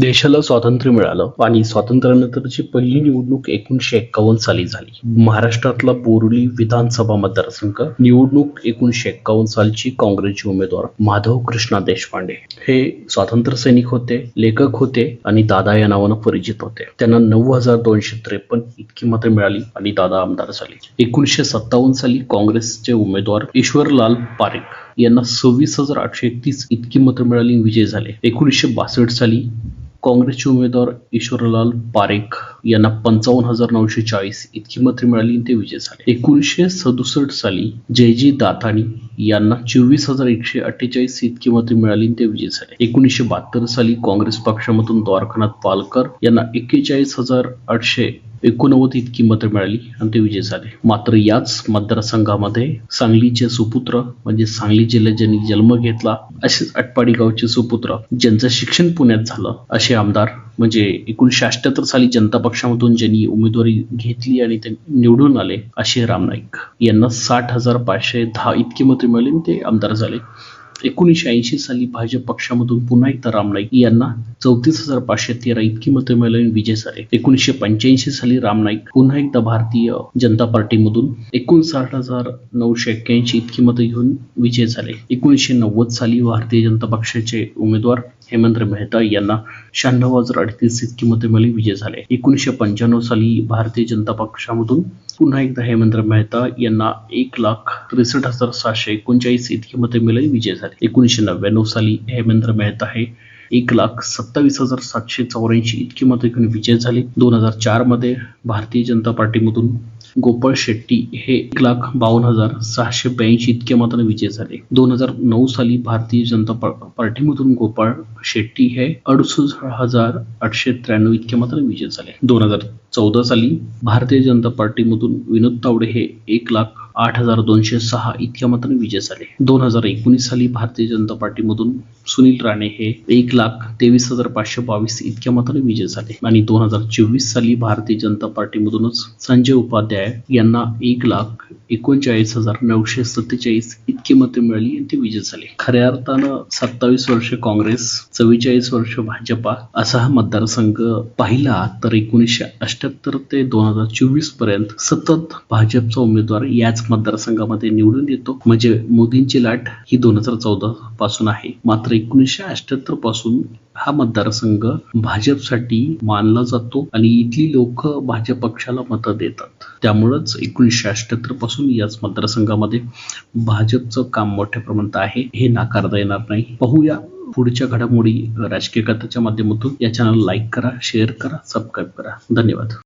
देशाला स्वातंत्र्य मिळालं आणि स्वातंत्र्यानंतरची पहिली निवडणूक एकोणीसशे एक्कावन्न साली झाली. महाराष्ट्रातला बोर्डी विधानसभा मतदारसंघ निवडणूक एकोणीसशे एक्कावन्न सालची काँग्रेसचे उमेदवार माधव कृष्णा देशपांडे हे स्वातंत्र्य सैनिक होते लेखक होते आणि दादा या नावानं परिचित होते. त्यांना नऊ हजार दोनशे त्रेपन्न इतकी मतं मिळाली आणि दादा आमदार झाले. एकोणीसशे सत्तावन्न साली काँग्रेसचे उमेदवार ईश्वरलाल पारेख यांना सव्वीस हजार आठशे एकतीस इतकी मतं मिळाली विजय झाले. एकोणीसशे बासष्ट साली काँग्रेसचे उमेदवार ईश्वरलाल पारेख यांना पंचावन्न हजार नऊशे चाळीस इतकी मते मिळाली आणि ते विजय झाले. एकोणीसशे सदुसष्ट साली जयजी दातानी यांना चोवीस हजार एकशे अठ्ठेचाळीस इतकी मते मिळाली आणि ते विजय झाले. एकोणीसशे बहात्तर साली काँग्रेस पक्षामधून द्वारकानाथ पालकर यांना एक्केचाळीस हजार आठशे एकोणनव्वद इतकी मतं मिळाली आणि ते विजय झाले. मात्र याच मतदारसंघामध्ये सांगलीचे सुपुत्र म्हणजे सांगली जिल्ह्यात ज्यांनी जन्म घेतला असेच अटपाडी गावचे सुपुत्र ज्यांचं शिक्षण पुण्यात झालं असे आमदार म्हणजे एकोणीसशे अठ्याहत्तर साली जनता पक्षामधून ज्यांनी उमेदवारी घेतली आणि ते निवडून आले असे राम नाईक. यांना साठ हजार पाचशे दहा इतकी मते मिळाली आणि ते आमदार झाले. एकोणीसशे ऐंशी साली भाजप पक्षामधून पुन्हा एकदा राम नाईक यांना चौतीस हजार पाचशे तेरा इतकी मते मिळवून विजय झाले. एकोणीसशे पंच्याऐंशी साली राम नाईक पुन्हा एकदा भारतीय जनता पार्टीमधून एकोणसाठ हजार नऊशे एक्क्याऐंशी इतकी मते घेऊन विजय झाले. एकोणीसशे नव्वद साली भारतीय जनता पक्षाचे उमेदवार हेमंत मेहता यांना शहाण्णव हजार अडतीस इतकी मते मिळाली विजय झाले. एकोणीसशे पंच्याण्णव साली भारतीय जनता पक्षामधून पुन्हा एकदा हेमंत मेहता यांना एक लाख त्रेसष्ट हजार सहाशे एकोणचाळीस इतकी मते मिळाली विजय झाले. एकोणीसशे नव्याण्णव साली हेमेंद्र मेहता हे एक लाख सत्तावीस हजार सातशे चौऱ्याऐंशी इतकी मते घेऊन विजय झाले. दोन हजार चारमध्ये भारतीय जनता पार्टीमधून गोपाळ शेट्टी हे एक लाख बावन्न हजार सहाशे ब्याऐंशी इतक्या मताने विजय झाले. दोन हजार नऊ साली भारतीय जनता पार्टीमधून गोपाळ शेट्टी हे अडुसष्ट हजार आठशे त्र्याण्णव इतक्या मताने विजय झाले. दोन हजार चौदा साली भारतीय जनता पार्टीमधून विनोद तावडे हे एक लाख आठ हजार दोनशे सहा इतक्या मताने विजय झाले. दोन हजार एकोणीस साली भारतीय जनता पार्टीमधून सुनील राणे हे एक लाख तेवीस हजार पाचशे बावीस इतक्या मताने विजय झाले. आणि दोन हजार चोवीस साली भारतीय जनता पार्टीमधूनच संजय उपाध्याय यांना एक लाख एकोणचाळीस हजार नऊशे सत्तेचाळीस इतकी मते मिळाली आणि ते विजय झाले. खऱ्या अर्थानं सत्तावीस वर्ष काँग्रेस चव्वेचाळीस वर्ष भाजपा असा हा मतदारसंघ पाहिला तर एकोणीसशे अठ्याहत्तर ते दोन हजार चोवीसपर्यंत सतत भाजपचा उमेदवार याच मतदारसंघामध्ये निवडून येतो. म्हणजे मोदींची लाट ही दोन हजार चौदा पासून आहे. मात्र एकोणीसशे अठ्याहत्तरपासून हा मतदारसंघ भाजपसाठी मानला जातो आणि इथली लोक भाजप पक्षाला मतं देतात. त्यामुळंच एकोणीसशे अठ्याहत्तरपासून याच मतदारसंघामध्ये भाजपचं काम मोठ्या प्रमाणात आहे. हे नाकारता येणार नाही. पाहूया पुढच्या घडामोडी राजकीय कथाच्या माध्यमातून. या चॅनल लाईक करा शेअर करा सबस्क्राईब करा. धन्यवाद.